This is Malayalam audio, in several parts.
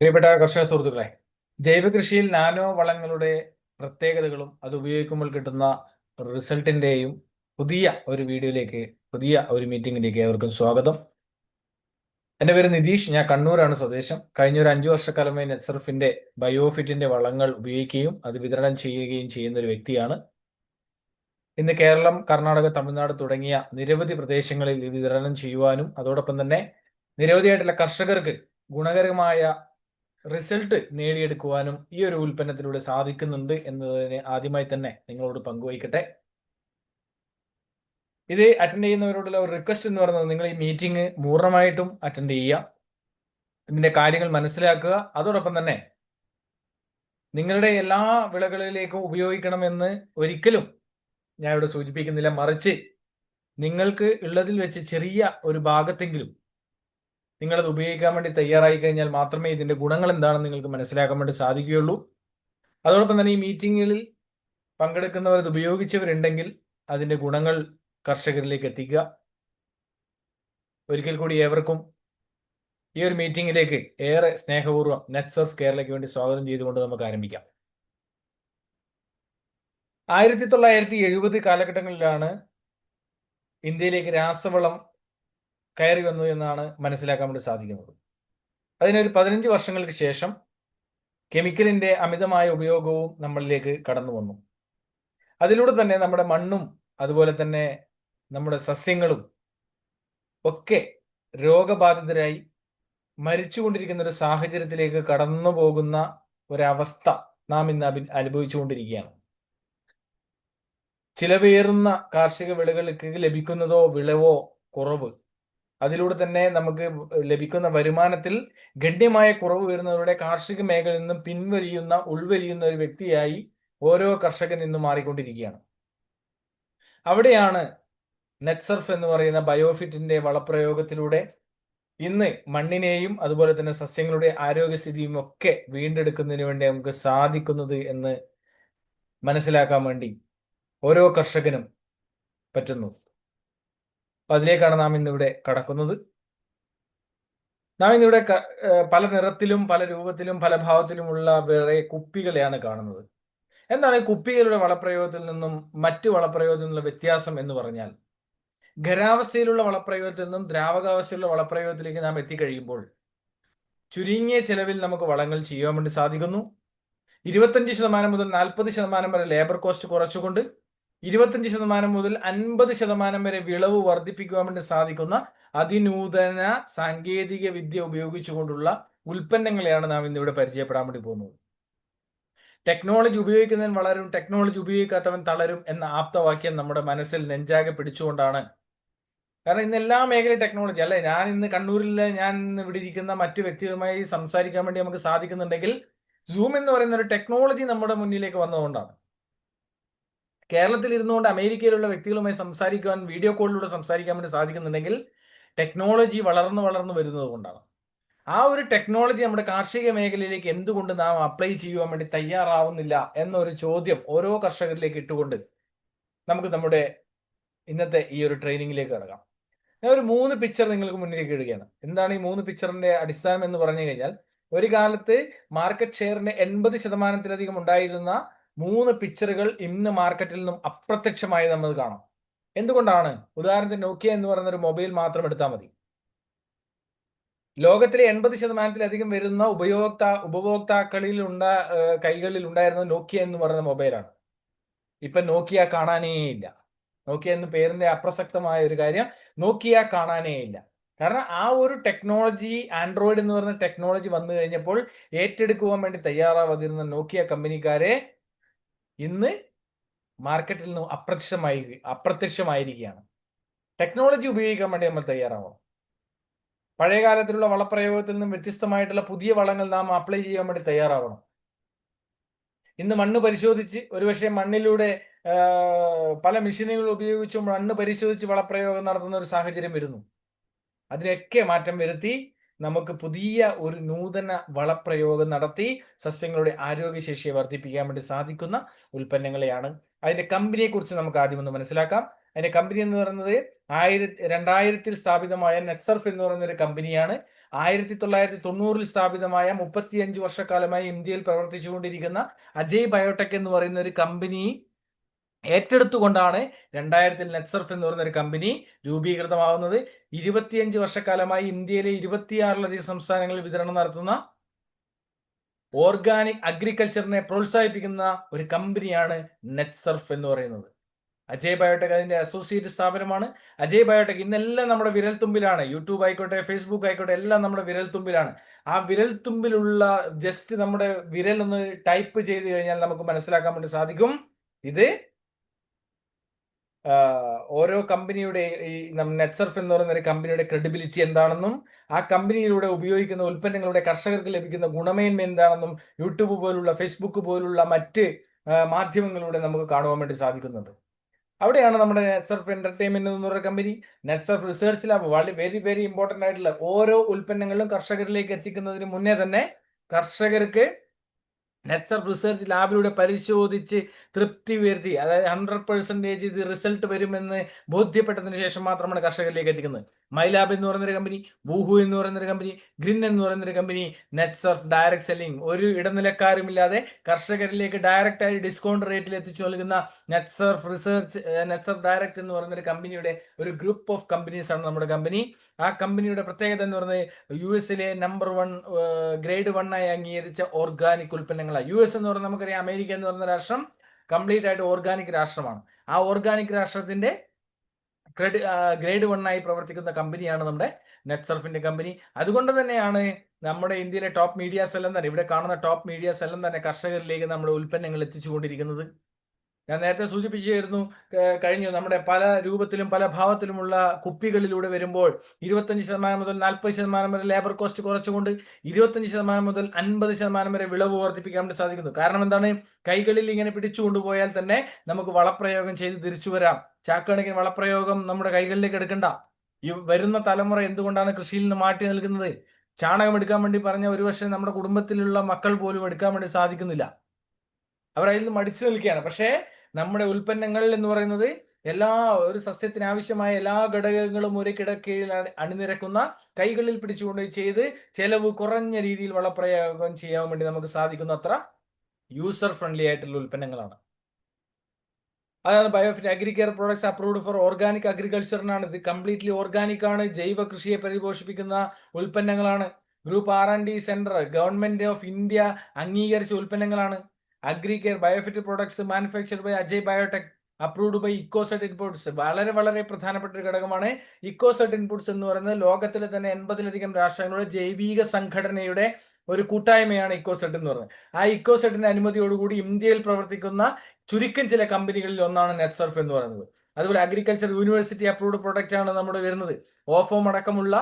പ്രിയപ്പെട്ട കർഷക സുഹൃത്തുക്കളെ ജൈവ കൃഷിയിൽ നാനോ വളങ്ങളുടെ പ്രത്യേകതകളും അത് ഉപയോഗിക്കുമ്പോൾ കിട്ടുന്ന റിസൾട്ടിന്റെയും പുതിയ ഒരു വീഡിയോയിലേക്ക് പുതിയ ഒരു മീറ്റിംഗിലേക്ക് ഏവർക്കും സ്വാഗതം. എന്റെ പേര് നിതീഷ് ഞാൻ കണ്ണൂരാണ് സ്വദേശം. കഴിഞ്ഞ ഒരു അഞ്ചു വർഷക്കാലമായി നെറ്റ്സർഫിന്റെ ബയോഫിറ്റിന്റെ വളങ്ങൾ ഉപയോഗിക്കുകയും അത് വിതരണം ചെയ്യുകയും ചെയ്യുന്ന ഒരു വ്യക്തിയാണ്. ഇന്ന് കേരളം കർണാടക തമിഴ്നാട് തുടങ്ങിയ നിരവധി പ്രദേശങ്ങളിൽ വിതരണം ചെയ്യുവാനും അതോടൊപ്പം തന്നെ നിരവധിയായിട്ടുള്ള കർഷകർക്ക് ഗുണകരമായ റിസൾട്ട് നേടിയെടുക്കുവാനും ഈ ഒരു ഉൽപ്പന്നത്തിലൂടെ സാധിക്കുന്നുണ്ട് എന്നതിനെ ആദ്യമായി തന്നെ നിങ്ങളോട് പങ്കുവയ്ക്കട്ടെ. ഇത് അറ്റൻഡ് ചെയ്യുന്നവരോടുള്ള ഒരു റിക്വസ്റ്റ് എന്ന് പറയുന്നത് നിങ്ങൾ ഈ മീറ്റിംഗ് പൂർണമായിട്ടും അറ്റൻഡ് ചെയ്യുക. ഇതിന്റെ കാര്യങ്ങൾ മനസ്സിലാക്കുക. അതോടൊപ്പം തന്നെ നിങ്ങളുടെ എല്ലാ വിളകളിലേക്കും ഉപയോഗിക്കണമെന്ന് ഒരിക്കലും ഞാൻ ഇവിടെ സൂചിപ്പിക്കുന്നില്ല. മറിച്ച് നിങ്ങൾക്ക് ഉള്ളതിൽ വെച്ച് ചെറിയ ഒരു ഭാഗത്തെങ്കിലും നിങ്ങളത് ഉപയോഗിക്കാൻ വേണ്ടി തയ്യാറായി കഴിഞ്ഞാൽ മാത്രമേ ഇതിന്റെ ഗുണങ്ങൾ എന്താണെന്ന് നിങ്ങൾക്ക് മനസ്സിലാക്കാൻ വേണ്ടി സാധിക്കുകയുള്ളൂ. അതോടൊപ്പം തന്നെ ഈ മീറ്റിങ്ങുകളിൽ പങ്കെടുക്കുന്നവർ ഇത് ഉപയോഗിച്ചവരുണ്ടെങ്കിൽ അതിന്റെ ഗുണങ്ങൾ കർഷകരിലേക്ക് എത്തിക്കുക. ഒരിക്കൽ കൂടി ഏവർക്കും ഈ ഒരു മീറ്റിംഗിലേക്ക് ഏറെ സ്നേഹപൂർവം നെറ്റ്സ് ഓഫ് കേരളയ്ക്ക് വേണ്ടി സ്വാഗതം ചെയ്തുകൊണ്ട് നമുക്ക് ആരംഭിക്കാം. ആയിരത്തി തൊള്ളായിരത്തി എഴുപത് കാലഘട്ടങ്ങളിലാണ് ഇന്ത്യയിലേക്ക് രാസവളം കയറി വന്നു എന്നാണ് മനസ്സിലാക്കാൻ വേണ്ടി സാധിക്കുന്നത്. അതിനൊരു പതിനഞ്ച് വർഷങ്ങൾക്ക് ശേഷം കെമിക്കലിന്റെ അമിതമായ ഉപയോഗവും നമ്മളിലേക്ക് കടന്നു വന്നു. അതിലൂടെ തന്നെ നമ്മുടെ മണ്ണും അതുപോലെ തന്നെ നമ്മുടെ സസ്യങ്ങളും ഒക്കെ രോഗബാധിതരായി മരിച്ചുകൊണ്ടിരിക്കുന്ന ഒരു സാഹചര്യത്തിലേക്ക് കടന്നു പോകുന്ന ഒരവസ്ഥ നാം ഇന്ന് അഭി അനുഭവിച്ചുകൊണ്ടിരിക്കുകയാണ്. ചിലവേറുന്ന കാർഷിക വിളകൾക്ക് ലഭിക്കുന്നതോ വിളവോ കുറവ് അതിലൂടെ തന്നെ നമുക്ക് ലഭിക്കുന്ന വരുമാനത്തിൽ ഗണ്യമായ കുറവ് വരുന്നവരുടെ കാർഷിക മേഖലയിൽ നിന്നും പിൻവലിയുന്ന ഉൾവലിയുന്ന ഒരു വ്യക്തിയായി ഓരോ കർഷകൻ നിന്നും മാറിക്കൊണ്ടിരിക്കുകയാണ്. അവിടെയാണ് നെറ്റ്സർഫ് എന്ന് പറയുന്ന ബയോഫിറ്റിന്റെ വളപ്രയോഗത്തിലൂടെ ഇന്ന് മണ്ണിനെയും അതുപോലെ തന്നെ സസ്യങ്ങളുടെ ആരോഗ്യസ്ഥിതിയും ഒക്കെ വീണ്ടെടുക്കുന്നതിന് വേണ്ടി നമുക്ക് സാധിക്കുന്നത് എന്ന് മനസ്സിലാക്കാൻ വേണ്ടി ഓരോ കർഷകനും പറ്റുന്നു. അപ്പൊ അതിലേക്കാണ് നാം ഇന്നിവിടെ കടക്കുന്നത്. നാം ഇന്നിവിടെ പല നിറത്തിലും പല രൂപത്തിലും പല ഭാവത്തിലുമുള്ള വേറെ കുപ്പികളെയാണ് കാണുന്നത്. എന്താണ് ഈ കുപ്പികളുടെ വളപ്രയോഗത്തിൽ നിന്നും മറ്റു വളപ്രയോഗത്തിൽ നിന്നുള്ള വ്യത്യാസം എന്ന് പറഞ്ഞാൽ ഖരാവസ്ഥയിലുള്ള വളപ്രയോഗത്തിൽ നിന്നും ദ്രാവകാവസ്ഥയിലുള്ള വളപ്രയോഗത്തിലേക്ക് നാം എത്തിക്കഴിയുമ്പോൾ ചുരുങ്ങിയ ചെലവിൽ നമുക്ക് വളങ്ങൾ ചെയ്യാൻ വേണ്ടി സാധിക്കുന്നു. ഇരുപത്തഞ്ച് ശതമാനം മുതൽ നാൽപ്പത് ശതമാനം വരെ ലേബർ കോസ്റ്റ് കുറച്ചുകൊണ്ട് ഇരുപത്തഞ്ച് ശതമാനം മുതൽ അൻപത് ശതമാനം വരെ വിളവ് വർദ്ധിപ്പിക്കുവാൻ വേണ്ടി സാധിക്കുന്ന അതിനൂതന സാങ്കേതിക വിദ്യ ഉപയോഗിച്ചുകൊണ്ടുള്ള ഉൽപ്പന്നങ്ങളെയാണ് നാം ഇന്നിവിടെ പരിചയപ്പെടാൻ വേണ്ടി പോകുന്നത്. ടെക്നോളജി ഉപയോഗിക്കുന്നവൻ വളരും ടെക്നോളജി ഉപയോഗിക്കാത്തവൻ തളരും എന്ന ആപ്തവാക്യം നമ്മുടെ മനസ്സിൽ നെഞ്ചാകെ പിടിച്ചുകൊണ്ടാണ്. കാരണം ഇന്ന് എല്ലാ മേഖലയും ടെക്നോളജി അല്ലെ? ഞാൻ ഇന്ന് കണ്ണൂരിൽ ഞാൻ ഇന്ന് ഇവിടെ ഇരിക്കുന്ന മറ്റു വ്യക്തികളുമായി സംസാരിക്കാൻ വേണ്ടി നമുക്ക് സാധിക്കുന്നുണ്ടെങ്കിൽ സൂം എന്ന് പറയുന്ന ഒരു ടെക്നോളജി നമ്മുടെ മുന്നിലേക്ക് വന്നതുകൊണ്ടാണ്. കേരളത്തിൽ ഇരുന്നുകൊണ്ട് അമേരിക്കയിലുള്ള വ്യക്തികളുമായി സംസാരിക്കുവാൻ വീഡിയോ കോളിലൂടെ സംസാരിക്കാൻ വേണ്ടി സാധിക്കുന്നുണ്ടെങ്കിൽ ടെക്നോളജി വളർന്നു വളർന്നു വരുന്നത് കൊണ്ടാണ്. ആ ഒരു ടെക്നോളജി നമ്മുടെ കാർഷിക മേഖലയിലേക്ക് എന്തുകൊണ്ട് നാം അപ്ലൈ ചെയ്യുവാൻ വേണ്ടി തയ്യാറാവുന്നില്ല എന്നൊരു ചോദ്യം ഓരോ കർഷകരിലേക്ക് ഇട്ടുകൊണ്ട് നമുക്ക് നമ്മുടെ ഇന്നത്തെ ഈ ഒരു ട്രെയിനിങ്ങിലേക്ക് കിടക്കാം. ഞാൻ ഒരു മൂന്ന് പിക്ചർ നിങ്ങൾക്ക് മുന്നിലേക്ക് ഇടുകയാണ്. എന്താണ് ഈ മൂന്ന് പിക്ചറിന്റെ അടിസ്ഥാനം എന്ന് പറഞ്ഞു കഴിഞ്ഞാൽ ഒരു കാലത്ത് മാർക്കറ്റ് ഷെയറിന്റെ എൺപത് ശതമാനത്തിലധികം ഉണ്ടായിരുന്ന മൂന്ന് പിക്ചറുകൾ ഇന്ന് മാർക്കറ്റിൽ നിന്നും അപ്രത്യക്ഷമായി നമ്മൾ കാണാം. എന്തുകൊണ്ടാണ്? ഉദാഹരണത്തിന് നോക്കിയ എന്ന് പറയുന്ന ഒരു മൊബൈൽ മാത്രം എടുത്താൽ മതി. ലോകത്തിലെ എൺപത് ശതമാനത്തിലധികം വരുന്ന ഉപയോക്താ ഉപഭോക്താക്കളിൽ ഉണ്ട കൈകളിൽ ഉണ്ടായിരുന്ന നോക്കിയ എന്ന് പറയുന്ന മൊബൈലാണ് ഇപ്പൊ നോക്കിയ കാണാനേ ഇല്ല. നോക്കിയ എന്ന പേരിന്റെ അപ്രസക്തമായ ഒരു കാര്യം നോക്കിയ കാണാനേ ഇല്ല. കാരണം ആ ഒരു ടെക്നോളജി ആൻഡ്രോയിഡ് എന്ന് പറയുന്ന ടെക്നോളജി വന്നു കഴിഞ്ഞപ്പോൾ ഏറ്റെടുക്കുവാൻ വേണ്ടി തയ്യാറാവാതിരുന്ന നോക്കിയ കമ്പനിക്കാരെ ഇന്ന് മാർക്കറ്റിൽ നിന്ന് അപ്രത്യക്ഷമായി അപ്രത്യക്ഷമായിരിക്കുകയാണ്. ടെക്നോളജി ഉപയോഗിക്കാൻ വേണ്ടി നമ്മൾ തയ്യാറാവണം. പഴയ കാലത്തിലുള്ള വളപ്രയോഗത്തിൽ നിന്നും വ്യത്യസ്തമായിട്ടുള്ള പുതിയ വളങ്ങൾ നാം അപ്ലൈ ചെയ്യാൻ വേണ്ടി തയ്യാറാവണം. ഇന്ന് മണ്ണ് പരിശോധിച്ച് ഒരുപക്ഷെ മണ്ണിലൂടെ പല മെഷീനുകൾ ഉപയോഗിച്ചും മണ്ണ് പരിശോധിച്ച് വളപ്രയോഗം നടത്തുന്ന ഒരു സാഹചര്യം വരുന്നു. അതിനൊക്കെ മാറ്റം വരുത്തി നമുക്ക് പുതിയ ഒരു നൂതന വളപ്രയോഗം നടത്തി സസ്യങ്ങളുടെ ആരോഗ്യശേഷിയെ വർദ്ധിപ്പിക്കാൻ വേണ്ടി സാധിക്കുന്ന ഉൽപ്പന്നങ്ങളെയാണ്. അതിന്റെ കമ്പനിയെ കുറിച്ച് നമുക്ക് ആദ്യം ഒന്ന് മനസ്സിലാക്കാം. അതിന്റെ കമ്പനി എന്ന് പറയുന്നത് ആയിരത്തി രണ്ടായിരത്തിൽ സ്ഥാപിതമായ നെറ്റ്സർഫ് എന്ന് പറയുന്ന ഒരു കമ്പനിയാണ്. ആയിരത്തി തൊള്ളായിരത്തി തൊണ്ണൂറിൽ സ്ഥാപിതമായ മുപ്പത്തിയഞ്ച് വർഷക്കാലമായി ഇന്ത്യയിൽ പ്രവർത്തിച്ചുകൊണ്ടിരിക്കുന്ന അജയ് ബയോടെക് എന്ന് പറയുന്ന ഒരു കമ്പനി ഏറ്റെടുത്തുകൊണ്ടാണ് രണ്ടായിരത്തിൽ നെറ്റ്സർഫ് എന്ന് പറയുന്ന ഒരു കമ്പനി രൂപീകൃതമാവുന്നത്. ഇരുപത്തിയഞ്ച് വർഷക്കാലമായി ഇന്ത്യയിലെ ഇരുപത്തിയാറിലധികം സംസ്ഥാനങ്ങളിൽ വിതരണം നടത്തുന്ന ഓർഗാനിക് അഗ്രികൾച്ചറിനെ പ്രോത്സാഹിപ്പിക്കുന്ന ഒരു കമ്പനിയാണ് നെറ്റ്സർഫ് എന്ന് പറയുന്നത്. അജയ് ബയോടെക് അതിന്റെ അസോസിയേറ്റ് സ്ഥാപനമാണ്. അജയ് ബയോടെക് ഇന്നെല്ലാം നമ്മുടെ വിരൽ തുമ്പിലാണ് യൂട്യൂബ് ആയിക്കോട്ടെ ഫേസ്ബുക്ക് ആയിക്കോട്ടെ എല്ലാം നമ്മുടെ വിരൽ തുമ്പിലാണ് ആ വിരൽ തുമ്പിലുള്ള ജസ്റ്റ് നമ്മുടെ വിരൽ ഒന്ന് ടൈപ്പ് ചെയ്ത് കഴിഞ്ഞാൽ നമുക്ക് മനസ്സിലാക്കാൻ വേണ്ടി സാധിക്കും. ഇത് ഓരോ കമ്പനിയുടെ ഈ നെറ്റ്സർഫ് എന്ന് പറയുന്ന ഒരു കമ്പനിയുടെ ക്രെഡിബിലിറ്റി എന്താണെന്നും ആ കമ്പനിയിലൂടെ ഉപയോഗിക്കുന്ന ഉൽപ്പന്നങ്ങളുടെ കർഷകർക്ക് ലഭിക്കുന്ന ഗുണമേന്മ എന്താണെന്നും യൂട്യൂബ് പോലുള്ള ഫേസ്ബുക്ക് പോലുള്ള മറ്റ് മാധ്യമങ്ങളിലൂടെ നമുക്ക് കാണുവാൻ വേണ്ടി സാധിക്കുന്നുണ്ട്. അവിടെയാണ് നമ്മുടെ നെറ്റ്സർഫ് എന്റർടൈൻമെന്റ് എന്ന് പറയുന്ന കമ്പനി. നെറ്റ്സർഫ് റിസർച്ച് ലാബ് വളരെ വെരി വെരി ഇമ്പോർട്ടന്റ് ആയിട്ടുള്ള ഓരോ ഉൽപ്പന്നങ്ങളും കർഷകരിലേക്ക് എത്തിക്കുന്നതിന് മുന്നേ തന്നെ കർഷകർക്ക് നെറ്റ്സർഫ് റിസർച്ച് ലാബിലൂടെ പരിശോധിച്ച് തൃപ്തി വരുത്തി. അതായത് ഹൺഡ്രഡ് പെർസെന്റേജ് ഇത് റിസൾട്ട് വരുമെന്ന് ബോധ്യപ്പെട്ടതിന് ശേഷം മാത്രമാണ് കർഷകരിലേക്ക് എത്തിക്കുന്നത്. മൈലാബ് എന്ന് പറയുന്നൊരു കമ്പനി ബൂഹു എന്ന് പറയുന്നൊരു കമ്പനി ഗ്രിൻ എന്ന് പറയുന്നൊരു company nets of direct selling ഒരു ഇടനിലക്കാരുമില്ലാതെ കർഷകരിലേക്ക് ഡയറക്റ്റ് ആയി ഡിസ്കൗണ്ട് റേറ്റിൽ എത്തിച്ചു നൽകുന്ന നെറ്റ്സർഫ് റിസർച്ച് നെറ്റ്സർഫ് ഡയറക്റ്റ് എന്ന് പറയുന്നൊരു കമ്പനിയുടെ ഒരു ഗ്രൂപ്പ് ഓഫ് കമ്പനീസ് ആണ് നമ്മുടെ കമ്പനി ആ കമ്പനിയുടെ പ്രത്യേകത എന്ന് പറയുന്നത് യു എസിലെ നമ്പർ വൺ ഗ്രേഡ് വൺ ആയി അംഗീകരിച്ച ഓർഗാനിക് ഉൽപ്പന്നങ്ങളാണ്. യു എസ് എന്ന് പറഞ്ഞാൽ നമുക്കറിയാം അമേരിക്ക എന്ന് പറയുന്ന രാഷ്ട്രം കംപ്ലീറ്റ് ആയിട്ട് ഓർഗാനിക് രാഷ്ട്രമാണ്. ആ ഓർഗാനിക് രാഷ്ട്രത്തിന്റെ ഗ്രേഡ് വൺ ആയി പ്രവർത്തിക്കുന്ന കമ്പനിയാണ് നമ്മുടെ നെറ്റ്സർഫിന്റെ കമ്പനി. അതുകൊണ്ട് തന്നെയാണ് നമ്മുടെ ഇന്ത്യയിലെ ടോപ്പ് മീഡിയാസ് എല്ലാം തന്നെ ഇവിടെ കാണുന്ന ടോപ്പ് മീഡിയാസ് എല്ലാം തന്നെ കർഷകരിലേക്ക് നമ്മുടെ ഉൽപ്പന്നങ്ങൾ എത്തിച്ചുകൊണ്ടിരിക്കുന്നത്. ഞാൻ നേരത്തെ സൂചിപ്പിച്ചായിരുന്നു കഴിഞ്ഞു. നമ്മുടെ പല രൂപത്തിലും പല ഭാവത്തിലുമുള്ള കുപ്പികളിലൂടെ വരുമ്പോൾ ഇരുപത്തഞ്ച് ശതമാനം മുതൽ നാൽപ്പത് ശതമാനം വരെ ലേബർ കോസ്റ്റ് കുറച്ചുകൊണ്ട് ഇരുപത്തഞ്ച് ശതമാനം മുതൽ അൻപത് ശതമാനം വരെ വിളവ് വർദ്ധിപ്പിക്കാൻ വേണ്ടി സാധിക്കുന്നു. കാരണം എന്താണ്? കൈകളിൽ ഇങ്ങനെ പിടിച്ചുകൊണ്ടുപോയാൽ തന്നെ നമുക്ക് വളപ്രയോഗം ചെയ്ത് തിരിച്ചു വരാം. ചാക്കണക്കിന് വളപ്രയോഗം നമ്മുടെ കൈകളിലേക്ക് എടുക്കണ്ട. ഈ വരുന്ന തലമുറ എന്തുകൊണ്ടാണ് കൃഷിയിൽ നിന്ന് മാറ്റി നൽകുന്നത്? ചാണകം എടുക്കാൻ വേണ്ടി പറഞ്ഞ ഒരുപക്ഷെ നമ്മുടെ കുടുംബത്തിലുള്ള മക്കൾ പോലും എടുക്കാൻ വേണ്ടി സാധിക്കുന്നില്ല. അവർ അതിൽ നിന്ന് മടിച്ചു നിൽക്കുകയാണ്. പക്ഷേ നമ്മുടെ ഉൽപ്പന്നങ്ങൾ എന്ന് പറയുന്നത് എല്ലാ ഒരു സസ്യത്തിന് ആവശ്യമായ എല്ലാ ഘടകങ്ങളും ഒരു കിടക്കീഴിൽ അണിനിരക്കുന്ന കൈകളിൽ പിടിച്ചുകൊണ്ട് ചെയ്ത് ചെലവ് കുറഞ്ഞ രീതിയിൽ വളപ്രയോഗം ചെയ്യാൻ വേണ്ടി നമുക്ക് സാധിക്കുന്ന അത്ര യൂസർ ഫ്രണ്ട്ലി ആയിട്ടുള്ള ഉൽപ്പന്നങ്ങളാണ്. അതാണ് Biofit Agricare products approved for organic അഗ്രികൾച്ചറിനാണ് ഇത് കംപ്ലീറ്റ്ലി ഓർഗാനിക് ആണ്. ജൈവ കൃഷിയെ പരിപോഷിപ്പിക്കുന്ന ഉൽപ്പന്നങ്ങളാണ്. Group R and D centre government of India അംഗീകരിച്ച ഉൽപ്പന്നങ്ങളാണ്. Agricare Biofit products manufactured by Ajay biotech approved by Ecocert inputs വളരെ വളരെ പ്രധാനപ്പെട്ട ഒരു ഘടകമാണ് ഇക്കോസെറ്റ് ഇൻപുട്സ് എന്ന് പറയുന്നത്. ലോകത്തിലെ തന്നെ എൺപതിലധികം രാഷ്ട്രങ്ങളുടെ ജൈവിക സംഘടനയുടെ ഒരു കൂട്ടായ്മയാണ് ഇക്കോസെറ്റ് എന്ന് പറയുന്നത്. ആ ഇക്കോസെറ്റിന്റെ അനുമതിയോടുകൂടി ഇന്ത്യയിൽ പ്രവർത്തിക്കുന്ന ചുരുക്കം ചില കമ്പനികളിൽ ഒന്നാണ് നെറ്റ്സർഫ് എന്ന് പറയുന്നത്. അതുപോലെ അഗ്രികൾച്ചർ യൂണിവേഴ്സിറ്റി അപ്രൂവ്ഡ് പ്രൊഡക്റ്റ് ആണ് നമ്മുടെ വരുന്നത്. ഓഫോം അടക്കമുള്ള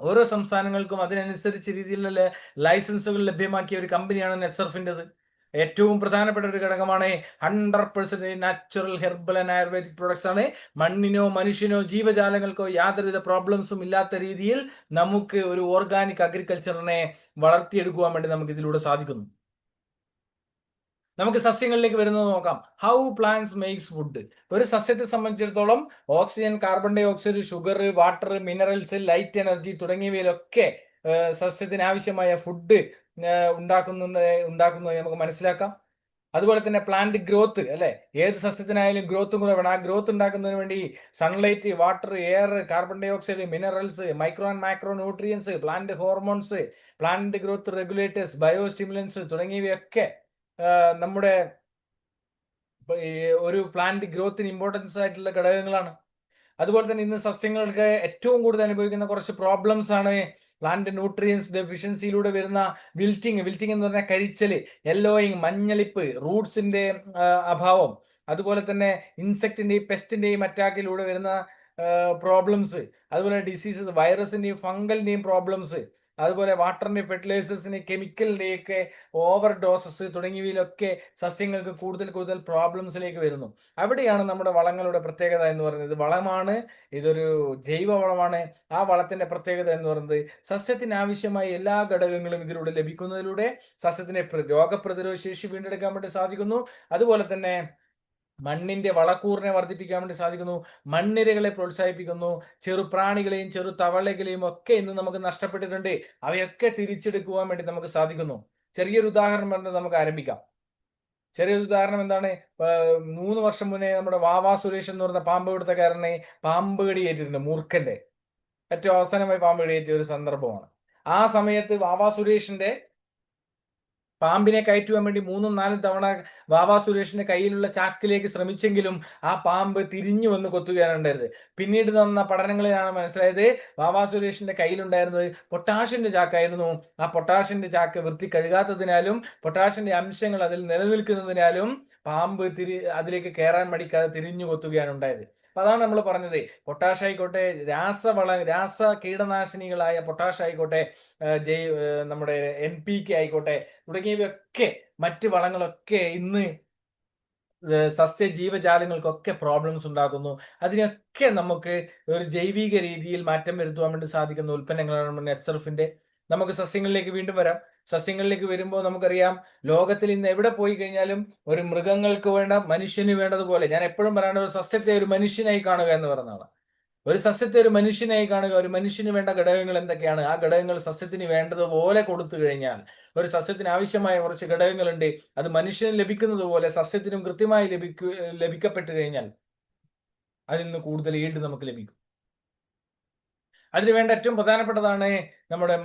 ഓരോ സംസ്ഥാനങ്ങൾക്കും അതിനനുസരിച്ച് രീതിയിലുള്ള ലൈസൻസുകൾ ലഭ്യമാക്കിയ ഒരു കമ്പനിയാണ് നെറ്റ്സർഫിന്റെത് ഏറ്റവും പ്രധാനപ്പെട്ട ഒരു ഘടകമാണ് hundred percent natural herbal and ayurvedic products ആണ്. മണ്ണിനോ മനുഷ്യനോ ജീവജാലങ്ങൾക്കോ യാതൊരുവിധ പ്രോബ്ലംസും ഇല്ലാത്ത രീതിയിൽ നമുക്ക് ഒരു ഓർഗാനിക് അഗ്രികൾച്ചറിനെ വളർത്തിയെടുക്കുവാൻ വേണ്ടി നമുക്ക് ഇതിലൂടെ സാധിക്കുന്നു. നമുക്ക് സസ്യങ്ങളിലേക്ക് വരുന്നത് നോക്കാം. ഹൗ പ്ലാന്റ്സ് മേക്സ് ഫുഡ് ഒരു സസ്യത്തെ സംബന്ധിച്ചിടത്തോളം oxygen carbon dioxide sugar water minerals light energy തുടങ്ങിയവയിലൊക്കെ സസ്യത്തിന് ആവശ്യമായ ഫുഡ് ഉണ്ടാക്കുന്ന ഉണ്ടാക്കുന്നത് നമുക്ക് മനസ്സിലാക്കാം. അതുപോലെ തന്നെ പ്ലാന്റ് ഗ്രോത്ത് അല്ലെ? ഏത് സസ്യത്തിനായാലും ഗ്രോത്തും കൂടെ വേണം. ആ ഗ്രോത്ത് ഉണ്ടാക്കുന്നതിന് വേണ്ടി sunlight water air carbon dioxide minerals micro and micro nutrients plant hormones plant growth regulators bio stimulants തുടങ്ങിയവയൊക്കെ നമ്മുടെ ഒരു പ്ലാന്റ് ഗ്രോത്തിന് ഇമ്പോർട്ടൻസ് ആയിട്ടുള്ള ഘടകങ്ങളാണ്. അതുപോലെ തന്നെ ഇന്ന് സസ്യങ്ങൾക്ക് ഏറ്റവും കൂടുതൽ അനുഭവിക്കുന്ന കുറച്ച് പ്രോബ്ലംസ് ആണ് പ്ലാന്റ് ന്യൂട്രിയൻസ് ഡെഫിഷ്യൻസിയിലൂടെ വരുന്ന വിൽറ്റിങ് വിൽറ്റിംഗ് എന്ന് പറഞ്ഞാൽ കരിച്ചൽ യെല്ലോയിങ് മഞ്ഞളിപ്പ് റൂട്ട്സിന്റെ അഭാവം. അതുപോലെ തന്നെ ഇൻസെക്റ്റിന്റെയും പെസ്റ്റിന്റെയും അറ്റാക്കിലൂടെ വരുന്ന പ്രോബ്ലംസ് അതുപോലെ ഡിസീസസ് വൈറസിന്റെയും ഫംഗലിന്റെയും പ്രോബ്ലംസ് അതുപോലെ വാട്ടറിന്റെ ഫെർട്ടിലൈസേഴ്സിന് കെമിക്കലിന്റെയൊക്കെ ഓവർ ഡോസസ് തുടങ്ങിയവയിലൊക്കെ സസ്യങ്ങൾക്ക് കൂടുതൽ കൂടുതൽ പ്രോബ്ലംസിലേക്ക് വരുന്നു. അവിടെയാണ് നമ്മുടെ വളങ്ങളുടെ പ്രത്യേകത എന്ന് പറയുന്നത്. വളമാണ് ഇതൊരു ജൈവ വളമാണ്. ആ വളത്തിന്റെ പ്രത്യേകത എന്ന് പറയുന്നത് സസ്യത്തിന് ആവശ്യമായ എല്ലാ ഘടകങ്ങളും ഇതിലൂടെ ലഭിക്കുന്നതിലൂടെ സസ്യത്തിന് രോഗപ്രതിരോധ ശേഷി വീണ്ടെടുക്കാൻ വേണ്ടി സാധിക്കുന്നു. അതുപോലെ തന്നെ മണ്ണിന്റെ വളക്കൂറിനെ വർദ്ധിപ്പിക്കാൻ വേണ്ടി സാധിക്കുന്നു. മണ്ണിരകളെ പ്രോത്സാഹിപ്പിക്കുന്നു. ചെറുപ്രാണികളെയും ചെറു തവളകളെയും ഒക്കെ ഇന്ന് നമുക്ക് നഷ്ടപ്പെട്ടിട്ടുണ്ട്. അവയൊക്കെ തിരിച്ചെടുക്കുവാൻ വേണ്ടി നമുക്ക് സാധിക്കുന്നു. ചെറിയൊരു ഉദാഹരണം പറഞ്ഞ് നമുക്ക് ആരംഭിക്കാം. ചെറിയൊരു ഉദാഹരണം എന്താണ്? മൂന്ന് വർഷം മുന്നേ നമ്മുടെ വാവാ സുരേഷ് എന്ന് പറഞ്ഞ പാമ്പ് പിടുത്തക്കാരനെ പാമ്പ് കടിയേറ്റിട്ടുണ്ട് മൂർഖന്റെ. ഏറ്റവും അവസാനമായി പാമ്പ് കടിയേറ്റിയ ഒരു സന്ദർഭമാണ്. ആ സമയത്ത് വാവാ സുരേഷിന്റെ പാമ്പിനെ കയറ്റുവാൻ വേണ്ടി മൂന്നും നാലും തവണ വാവാ സുരേഷിന്റെ കയ്യിലുള്ള ചാക്കിലേക്ക് ശ്രമിച്ചെങ്കിലും ആ പാമ്പ് തിരിഞ്ഞു വന്ന് കൊത്തുകയാണ് ഉണ്ടായത്. പിന്നീട് തന്ന പഠനങ്ങളിലാണ് മനസ്സിലായത് വാവാ സുരേഷിന്റെ കയ്യിലുണ്ടായിരുന്നത് പൊട്ടാഷിന്റെ ചാക്കായിരുന്നു. ആ പൊട്ടാഷിന്റെ ചാക്ക് വൃത്തി കഴുകാത്തതിനാലും പൊട്ടാഷിന്റെ അംശങ്ങൾ അതിൽ നിലനിൽക്കുന്നതിനാലും പാമ്പ് തിരി അതിലേക്ക് കയറാൻ മടിക്കാതെ തിരിഞ്ഞു കൊത്തുകയാണ് ഉണ്ടായത്. അപ്പൊ അതാണ് നമ്മൾ പറഞ്ഞത്. പൊട്ടാഷ് ആയിക്കോട്ടെ രാസവള രാസ കീടനാശിനികളായ പൊട്ടാഷ് ആയിക്കോട്ടെ ജൈ നമ്മുടെ എൻ പി കെ ആയിക്കോട്ടെ തുടങ്ങിയവയൊക്കെ മറ്റ് വളങ്ങളൊക്കെ ഇന്ന് സസ്യ ജീവജാലങ്ങൾക്കൊക്കെ പ്രോബ്ലംസ് ഉണ്ടാക്കുന്നു അതിനൊക്കെ നമുക്ക് ഒരു ജൈവിക രീതിയിൽ മാറ്റം വരുത്തുവാൻ വേണ്ടി സാധിക്കുന്ന ഉൽപ്പന്നങ്ങളാണ് നെറ്റ്സർഫിന്റെ നമുക്ക് സസ്യങ്ങളിലേക്ക് വീണ്ടും വരാം. സസ്യങ്ങളിലേക്ക് വരുമ്പോൾ നമുക്കറിയാം ലോകത്തിൽ ഇന്ന് എവിടെ പോയി കഴിഞ്ഞാലും ഒരു മൃഗങ്ങൾക്ക് വേണ്ട മനുഷ്യന് വേണ്ടതുപോലെ ഞാൻ എപ്പോഴും പറയുന്നത് ഒരു സസ്യത്തെ ഒരു മനുഷ്യനായി കാണുക എന്ന് പറഞ്ഞതാണ് ഒരു സസ്യത്തെ ഒരു മനുഷ്യനായി കാണുക ഒരു മനുഷ്യന് വേണ്ട ഘടകങ്ങൾ എന്തൊക്കെയാണ്? ആ ഘടകങ്ങൾ സസ്യത്തിന് വേണ്ടതുപോലെ കൊടുത്തു കഴിഞ്ഞാൽ ഒരു സസ്യത്തിന് ആവശ്യമായ കുറച്ച് ഘടകങ്ങളുണ്ട് അത് മനുഷ്യന് ലഭിക്കുന്നത് പോലെ സസ്യത്തിനും കൃത്യമായി ലഭിക്കു ലഭിക്കപ്പെട്ടു കഴിഞ്ഞാൽ അതിൽ നിന്ന് കൂടുതൽ ഈൽഡ് നമുക്ക് ലഭിക്കും? അതിന് വേണ്ട ഏറ്റവും പ്രധാനപ്പെട്ടതാണ് നമ്മുടെ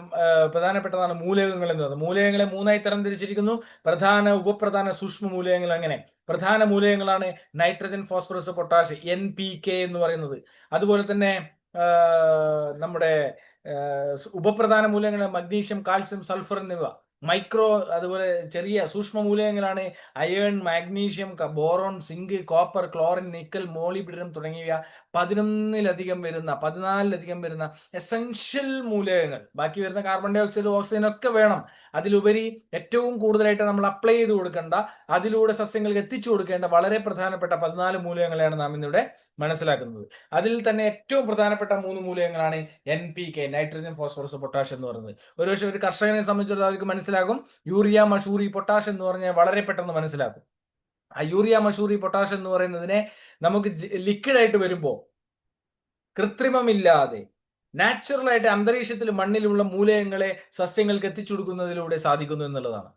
പ്രധാനപ്പെട്ടതാണ് മൂലകങ്ങൾ എന്ന് പറയുന്നത്. മൂലകങ്ങളെ മൂന്നായി തരം തിരിച്ചിരിക്കുന്നു പ്രധാന ഉപപ്രധാന സൂക്ഷ്മ മൂലകങ്ങൾ അങ്ങനെ. പ്രധാന മൂലകങ്ങളാണ് nitrogen phosphorus potash N P K എന്ന് പറയുന്നത്. അതുപോലെ തന്നെ നമ്മുടെ ഉപപ്രധാന മൂലകങ്ങൾ മഗ്നീഷ്യം കാൽസ്യം സൾഫർ എന്നിവ. മൈക്രോ അതുപോലെ ചെറിയ സൂക്ഷ്മ മൂലകങ്ങളാണ് iron magnesium boron zinc copper chlorine nickel molybdenum തുടങ്ങിയ പതിനൊന്നിലധികം വരുന്ന പതിനാലിലധികം വരുന്ന എസെൻഷ്യൽ മൂലകങ്ങൾ. ബാക്കി വരുന്ന കാർബൺ ഡൈ ഓക്സൈഡ് ഓക്സിജൻ ഒക്കെ വേണം. അതിലുപരി ഏറ്റവും കൂടുതലായിട്ട് നമ്മൾ അപ്ലൈ ചെയ്ത് കൊടുക്കേണ്ട അതിലൂടെ സസ്യങ്ങൾക്ക് എത്തിച്ചു കൊടുക്കേണ്ട വളരെ പ്രധാനപ്പെട്ട പതിനാല് മൂലകങ്ങളെയാണ് നാം ഇന്നിവിടെ മനസ്സിലാക്കുന്നത്. അതിൽ തന്നെ ഏറ്റവും പ്രധാനപ്പെട്ട മൂന്ന് മൂലകങ്ങളാണ് N P K nitrogen phosphorus potash എന്ന് പറയുന്നത്. ഒരുപക്ഷെ ഒരു കർഷകനെ സംബന്ധിച്ചിടത്തോളം അവർക്ക് മനസ്സിലാകും യൂറിയ മഷൂറി പൊട്ടാഷ് എന്ന് പറഞ്ഞാൽ വളരെ പെട്ടെന്ന് മനസ്സിലാക്കും ആ യൂറിയ മഷൂറി പൊട്ടാഷ് എന്ന് പറയുന്നതിനെ നമുക്ക് ലിക്വിഡ് ആയിട്ട് വരുമ്പോൾ കൃത്രിമമില്ലാതെ നാച്ചുറൽ ആയിട്ട് അന്തരീക്ഷത്തിൽ മണ്ണിലുള്ള മൂലകങ്ങളെ സസ്യങ്ങൾക്ക് എത്തിച്ചു കൊടുക്കുന്നതിലൂടെ സാധിക്കുന്നു എന്നുള്ളതാണ്.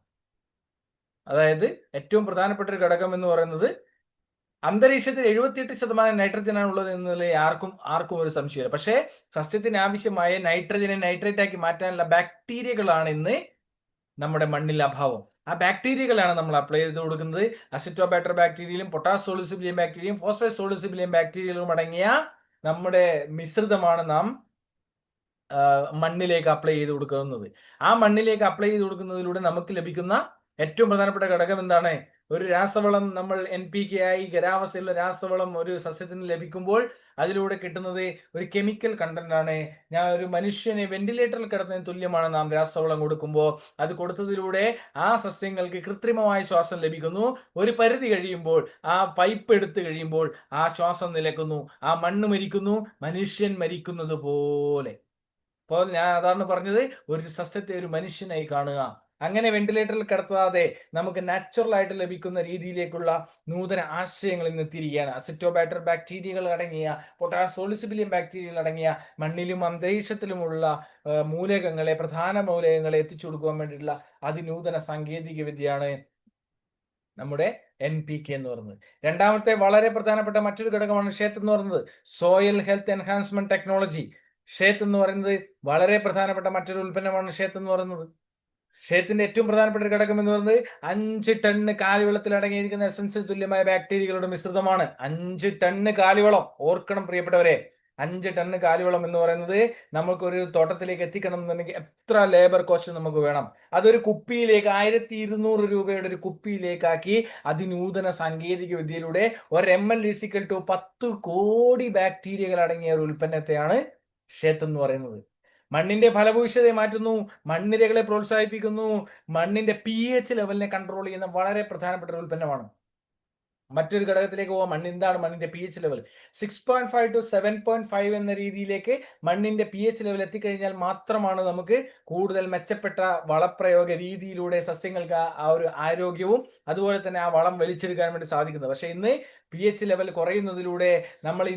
അതായത് ഏറ്റവും പ്രധാനപ്പെട്ട ഒരു ഘടകം എന്ന് പറയുന്നത് അന്തരീക്ഷത്തിൽ എഴുപത്തിയെട്ട് ശതമാനം നൈട്രജനാണ് ഉള്ളത് എന്നുള്ളത് ആർക്കും ആർക്കും ഒരു സംശയമില്ല. പക്ഷേ സസ്യത്തിന് ആവശ്യമായ നൈട്രജനെ നൈട്രേറ്റ് ആക്കി മാറ്റാനുള്ള ബാക്ടീരിയകളാണ് ഇന്ന് നമ്മുടെ മണ്ണിൽ അഭാവം. ആ ബാക്ടീരിയകളാണ് നമ്മൾ അപ്ലൈ ചെയ്ത് കൊടുക്കുന്നത്. അസിറ്റോബാക്ടർ ബാക്ടീരിയയിലും പൊട്ടാസ് സോളിസിബിലിയം ബാക്ടീരിയയും ഫോസ്ഫേറ്റ് സോളിസിബിലിയം ബാക്ടീരിയകളും അടങ്ങിയ നമ്മുടെ മിശ്രിതമാണ് നാം മണ്ണിലേക്ക് അപ്ലൈ ചെയ്ത് കൊടുക്കുന്നത്. ആ മണ്ണിലേക്ക് അപ്ലൈ ചെയ്ത് കൊടുക്കുന്നതിലൂടെ നമുക്ക് ലഭിക്കുന്ന ഏറ്റവും പ്രധാനപ്പെട്ട ഘടകം എന്താണ്? ഒരു രാസവളം നമ്മൾ എൻ പി കെ ആയി ഖരാവസ്ഥയിലുള്ള രാസവളം ഒരു സസ്യത്തിന് ലഭിക്കുമ്പോൾ അതിലൂടെ കിട്ടുന്നത് ഒരു കെമിക്കൽ കണ്ടന്റ് ആണ്. ഞാൻ ഒരു മനുഷ്യനെ വെന്റിലേറ്ററിൽ കിടന്നതിന് തുല്യമാണ് നാം രാസവളം കൊടുക്കുമ്പോൾ. അത് കൊടുത്തതിലൂടെ ആ സസ്യങ്ങൾക്ക് കൃത്രിമമായ ശ്വാസം ലഭിക്കുന്നു. ഒരു പരിധി കഴിയുമ്പോൾ ആ പൈപ്പ് എടുത്തു കഴിയുമ്പോൾ ആ ശ്വാസം നിലക്കുന്നു. ആ മണ്ണ് മരിക്കുന്നു. മനുഷ്യൻ മരിക്കുന്നത് പോലെ. അപ്പോൾ ഞാൻ അതാണ് പറഞ്ഞത് ഒരു സസ്യത്തെ ഒരു മനുഷ്യനായി കാണുക. അങ്ങനെ വെന്റിലേറ്ററിൽ കിടത്താതെ നമുക്ക് നാച്ചുറൽ ആയിട്ട് ലഭിക്കുന്ന രീതിയിലേക്കുള്ള നൂതന ആശയങ്ങൾ ഇന്ന് എത്തിയിരിക്കുകയാണ് അസിറ്റോബാക്ടർ ബാക്ടീരിയകൾ അടങ്ങിയ പൊട്ടാസോളിസിബിലിയം ബാക്ടീരിയകൾ അടങ്ങിയ മണ്ണിലും അന്തരീക്ഷത്തിലുമുള്ള മൂലകങ്ങളെ പ്രധാന മൂലകങ്ങളെ എത്തിച്ചു കൊടുക്കുവാൻ വേണ്ടിയിട്ടുള്ള അതിനൂതന സാങ്കേതിക വിദ്യയാണ് നമ്മുടെ എൻ പി കെ എന്ന് പറയുന്നത്. രണ്ടാമത്തെ വളരെ പ്രധാനപ്പെട്ട മറ്റൊരു ഘടകമാണ് ക്ഷേത്രം എന്ന് പറയുന്നത്. സോയിൽ ഹെൽത്ത് എൻഹാൻസ്മെന്റ് ടെക്നോളജി ഷേത്ത് എന്ന് പറയുന്നത് വളരെ പ്രധാനപ്പെട്ട മറ്റൊരു ഉൽപ്പന്നമാണ് ഷേത്ത് എന്ന് പറയുന്നത്. ഷേത്തിന്റെ ഏറ്റവും പ്രധാനപ്പെട്ട ഒരു ഘടകം എന്ന് പറയുന്നത് അഞ്ച് ടണ്ണ് കാലിവെള്ളത്തിൽ അടങ്ങിയിരിക്കുന്ന എസൻസിൽ തുല്യമായ ബാക്ടീരിയകളുടെ മിശ്രിതമാണ്. അഞ്ച് ടണ്ണ് കാലിവളം ഓർക്കണം പ്രിയപ്പെട്ടവരെ. അഞ്ച് ടണ്ണ് കാലിവളം എന്ന് പറയുന്നത് നമുക്കൊരു തോട്ടത്തിലേക്ക് എത്തിക്കണം എന്നുണ്ടെങ്കിൽ എത്ര ലേബർ കോസ്റ്റ് നമുക്ക് വേണം. അതൊരു കുപ്പിയിലേക്ക് ആയിരത്തി ഇരുന്നൂറ് രൂപയുടെ ഒരു കുപ്പിയിലേക്കാക്കി അതിനൂതന സാങ്കേതിക വിദ്യയിലൂടെ ഒരു എം എൽ ഇസിക്കൽ ടു പത്ത് കോടി ബാക്ടീരിയകൾ അടങ്ങിയ ഒരു ഉൽപ്പന്നത്തെയാണ് ഷേത്ത് എന്ന് പറയുന്നത്. മണ്ണിന്റെ ഫലഭൂയിഷ്ഠതയെ മാറ്റുന്നു മണ്ണിരകളെ പ്രോത്സാഹിപ്പിക്കുന്നു മണ്ണിന്റെ പി എച്ച് ലെവലിനെ കൺട്രോൾ ചെയ്യുന്ന വളരെ പ്രധാനപ്പെട്ട ഒരു ഉൽപ്പന്നമാണ്. മറ്റൊരു ഘടകത്തിലേക്ക് പോകാം മണ്ണ് എന്താണ് മണ്ണിന്റെ P H level six point five to seven point five എന്ന രീതിയിലേക്ക് മണ്ണിന്റെ പി എച്ച് ലെവൽ എത്തിക്കഴിഞ്ഞാൽ മാത്രമാണ് നമുക്ക് കൂടുതൽ മെച്ചപ്പെട്ട വളപ്രയോഗ രീതിയിലൂടെ സസ്യങ്ങൾക്ക് ആ ഒരു ആരോഗ്യവും അതുപോലെ തന്നെ ആ വളം വലിച്ചെടുക്കാൻ വേണ്ടി സാധിക്കുന്നത്. പക്ഷേ ഇന്ന് പി എച്ച് ലെവൽ കുറയുന്നതിലൂടെ നമ്മൾ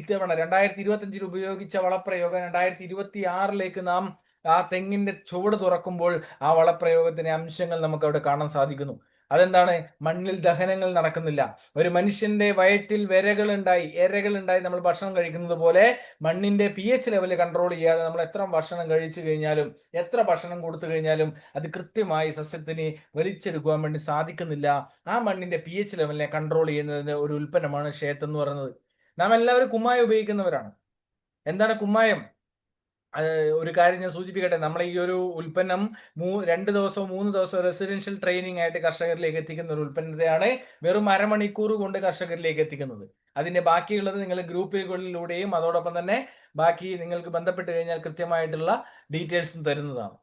ഇത്തവണ രണ്ടായിരത്തി ഇരുപത്തിയഞ്ചിൽ ഉപയോഗിച്ച വളപ്രയോഗം രണ്ടായിരത്തി ഇരുപത്തി ആറിലേക്ക് നാം ആ തെങ്ങിന്റെ ചുവട് തുറക്കുമ്പോൾ ആ വളപ്രയോഗത്തിന്റെ അംശങ്ങൾ നമുക്ക് അവിടെ കാണാൻ സാധിക്കുന്നു. അതെന്താണ്? മണ്ണിൽ ദഹനങ്ങൾ നടക്കുന്നില്ല. ഒരു മനുഷ്യന്റെ വയറ്റിൽ വരകൾ ഉണ്ടായി എരകൾ ഉണ്ടായി നമ്മൾ ഭക്ഷണം കഴിക്കുന്നത് പോലെ മണ്ണിന്റെ പി എച്ച് ലെവൽ കൺട്രോൾ ചെയ്യാതെ നമ്മൾ എത്ര ഭക്ഷണം കഴിച്ചു കഴിഞ്ഞാലും എത്ര ഭക്ഷണം കൊടുത്തു കഴിഞ്ഞാലും അത് കൃത്യമായി സസ്യത്തിന് വലിച്ചെടുക്കുവാൻ വേണ്ടി സാധിക്കുന്നില്ല. ആ മണ്ണിന്റെ പി എച്ച് ലെവലിനെ കൺട്രോൾ ചെയ്യുന്നതിന്റെ ഒരു ഉൽപ്പന്നമാണ് ഷേത്ത് എന്ന് പറയുന്നത്. നാം എല്ലാവരും കുമ്മായം ഉപയോഗിക്കുന്നവരാണ്. എന്താണ് കുമ്മായം? ഒരു കാര്യം ഞാൻ സൂചിപ്പിക്കട്ടെ. നമ്മൾ ഈ ഒരു ഉൽപ്പന്നം മൂ രണ്ട് ദിവസവും മൂന്ന് ദിവസവും റെസിഡൻഷ്യൽ ട്രെയിനിങ് ആയിട്ട് കർഷകരിലേക്ക് എത്തിക്കുന്ന ഒരു ഉൽപ്പന്നത്തെയാണ് വെറും അരമണിക്കൂർ കൊണ്ട് കർഷകരിലേക്ക് എത്തിക്കുന്നത്. അതിന്റെ ബാക്കിയുള്ളത് നിങ്ങൾ ഗ്രൂപ്പുകളിലൂടെയും അതോടൊപ്പം തന്നെ ബാക്കി നിങ്ങൾക്ക് ബന്ധപ്പെട്ട് കഴിഞ്ഞാൽ കൃത്യമായിട്ടുള്ള ഡീറ്റെയിൽസും തരുന്നതാണ്.